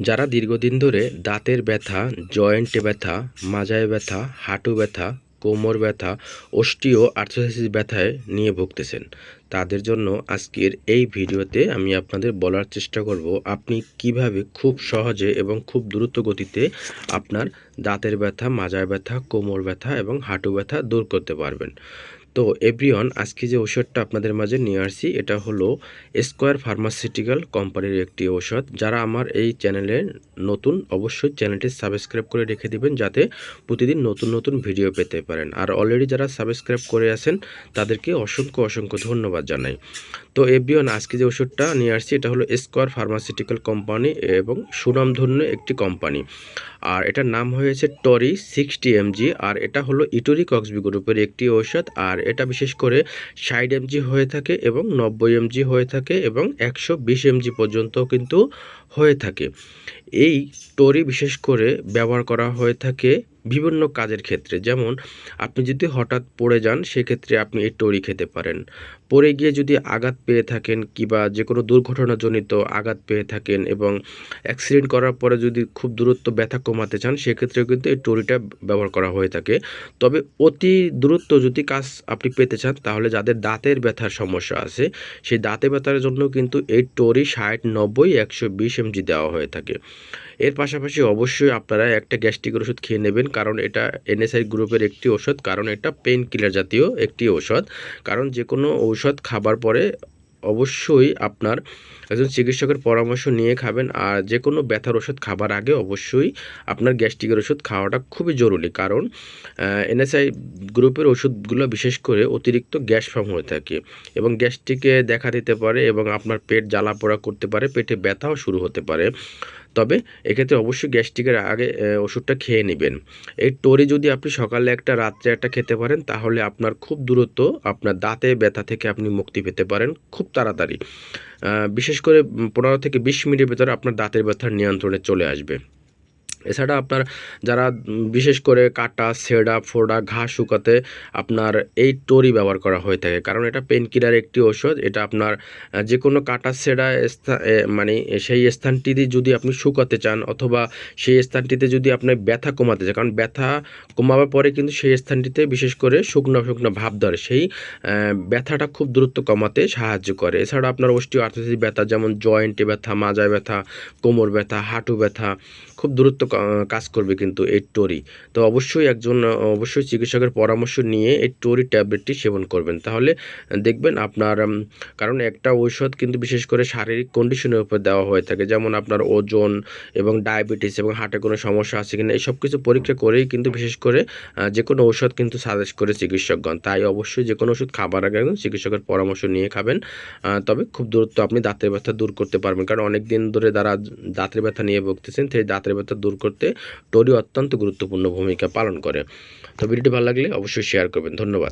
যারা দীর্ঘদিন ধরে দাঁতের ব্যথা, জয়েন্টে ব্যথা, মাজায় ব্যথা, হাঁটু ব্যথা, কোমর ব্যথা, অস্টিও আর্থ্রাইটিস ব্যথায় নিয়ে ভুগতেছেন। তাদের জন্য আজকের এই ভিডিওতে আমি আপনাদের বলার চেষ্টা করব, আপনি কীভাবে খুব সহজে এবং খুব দ্রুত গতিতে আপনার দাঁতের ব্যথা, মাজায় ব্যথা, কোমর ব্যথা এবং হাঁটু ব্যথা দূর করতে পারবেন। তো এভরিওয়ান, আজকে যে ওষুধটা আপনাদের মাঝে নিয়ে আসছি, এটা হলো স্কোয়ার ফার্মাসিউটিক্যাল কোম্পানির একটি ওষুধ যারা আমার এই চ্যানেলে নতুন, অবশ্যই চ্যানেলটি সাবস্ক্রাইব করে রেখে দিবেন, যাতে প্রতিদিন নতুন নতুন ভিডিও পেতে পারেন। আর অলরেডি যারা সাবস্ক্রাইব করে আছেন, তাদেরকে অসংখ্য অসংখ্য ধন্যবাদ জানাই। তো এভরিওয়ান, আজকে যে ওষুধটা নিয়ে আসছি, এটা হলো স্কোয়ার ফার্মাসিউটিক্যাল কোম্পানি এবং সুনামধন্য একটি কোম্পানি আর এটার নাম হয়েছে টরি সিক্সটি এমজি আর এটা হলো ইটোরি কক্সবি গ্রুপের একটি ঔষধ। আর এটা বিশেষ করে ষাট এমজি হয়ে থাকে এবং নব্বই এমজি হয়ে থাকে এবং একশো বিশ এমজি পর্যন্ত কিন্তু হয়ে থাকে। এই টরি বিশেষ করে ব্যবহার করা হয়ে থাকে বিভিন্ন কাজের ক্ষেত্রে। যেমন, আপনি যদি হঠাৎ পড়ে যান, সেক্ষেত্রে আপনি এই টরি খেতে পারেন। পড়ে গিয়ে যদি আঘাত পেয়ে থাকেন কিংবা যে কোনো দুর্ঘটনাজনিত আঘাত পেয়ে থাকেন এবং অ্যাক্সিডেন্ট করার পরে যদি খুব দূরত্ব ব্যথা কমাতে চান, সেক্ষেত্রেও কিন্তু এই টরিটা ব্যবহার করা হয়ে থাকে। তবে অতি দূরত্ব যদি কাজ আপনি পেতে চান, তাহলে যাদের দাঁতের ব্যথার সমস্যা আছে, সেই দাঁতে ব্যথার জন্য কিন্তু এই টরি ষাট, নব্বই, একশো, বিশ এমজি দেওয়া হয়ে থাকে। এর পাশাপাশি অবশ্যই আপনারা একটা গ্যাস্ট্রিকের ওষুধ খেয়ে নেবেন কারণ এটা এনএসআই গ্রুপের একটি ওষুধ কারণ এটা পেন কিলার জাতীয় একটি ওষুধ কারণ যে কোনো ঔষধ খাবার পরে অবশ্যই আপনার একজন চিকিৎসকের পরামর্শ নিয়ে খাবেন আর যে কোনো ব্যথার ওষুধ খাবার আগে অবশ্যই আপনার গ্যাস্ট্রিকের ওষুধ খাওয়াটা খুবই জরুরি। কারণ এনএসআই গ্রুপের ওষুধগুলো বিশেষ করে অতিরিক্ত গ্যাস ফর্ম হয়ে থাকে এবং গ্যাস্ট্রিকে দেখা দিতে পারে এবং আপনার পেট জ্বালা পোড়া করতে পারে, পেটে ব্যথাও শুরু হতে পারে। তবে এক্ষেত্রে অবশ্যই গ্যাস্ট্রিকের আগে ওষুধটা খেয়ে নেবেন। এই টোরি যদি আপনি সকালে একটা, রাত্রে একটা খেতে পারেন, তাহলে আপনার খুব দূরত্ব আপনার দাঁতে ব্যথা থেকে আপনি মুক্তি পেতে পারেন, খুব তাড়াতাড়ি। বিশেষ করে পনেরো থেকে বিশ মিনিটের ভেতরে আপনার দাঁতের ব্যথার নিয়ন্ত্রণে চলে আসবে। এছাড়া আপনার যারা বিশেষ করে কাটা সেডা ফোড়া, ঘাস শুকাতে আপনার এই টরি ব্যবহার করা হয়ে থাকে। কারণ এটা পেন কিলার একটি ওষুধ এটা আপনার যে কোনো কাটা সেডা মানে সেই স্থানটিতে যদি আপনি শুকাতে চান অথবা সেই স্থানটিতে যদি আপনার ব্যথা কমাতে চান, কারণ ব্যথা কমাবার পরে কিন্তু সেই স্থানটিতে বিশেষ করে শুকনো শুকনো ভাব ধরে। সেই ব্যথাটা খুব দ্রুত কমাতে সাহায্য করে। এছাড়া আপনার অষ্টিও আর্থিক ব্যথা, যেমন জয়েন্টে ব্যথা মাজায় ব্যথা, কোমর ব্যথা, হাঁটু ব্যথা, খুব দ্রুত কাজ করবে কিন্তু এই টরি। তো অবশ্যই একজন, অবশ্যই চিকিৎসকের পরামর্শ নিয়ে এই টরি ট্যাবলেটটি সেবন করবেন। তাহলে দেখবেন আপনার কারণ একটা ঔষধ কিন্তু বিশেষ করে শারীরিক কন্ডিশনের উপর দেওয়া হয়ে থাকে। যেমন আপনার ওজন এবং ডায়াবেটিস এবং হার্টে কোনো সমস্যা আছে কিনা এইসব কিছু পরীক্ষা করেই কিন্তু বিশেষ করে যে কোনো ঔষধ কিন্তু সাজেস্ট করে চিকিৎসকগণ। তাই অবশ্যই যে কোনো ওষুধ খাবার আগে চিকিৎসকের পরামর্শ নিয়ে খাবেন। তবে খুব দূরত্ব আপনি দাঁতের ব্যথা দূর করতে পারবেন। কারণ অনেক দিন ধরে যারা দাঁতের ব্যথা নিয়ে ভুগতেছেন, সেই দাঁতের ব্যথা দূর করতে টরি অত্যন্ত গুরুত্বপূর্ণ ভূমিকা পালন করে। তো ভিডিওটি ভালো লাগলে অবশ্যই শেয়ার করবেন। ধন্যবাদ।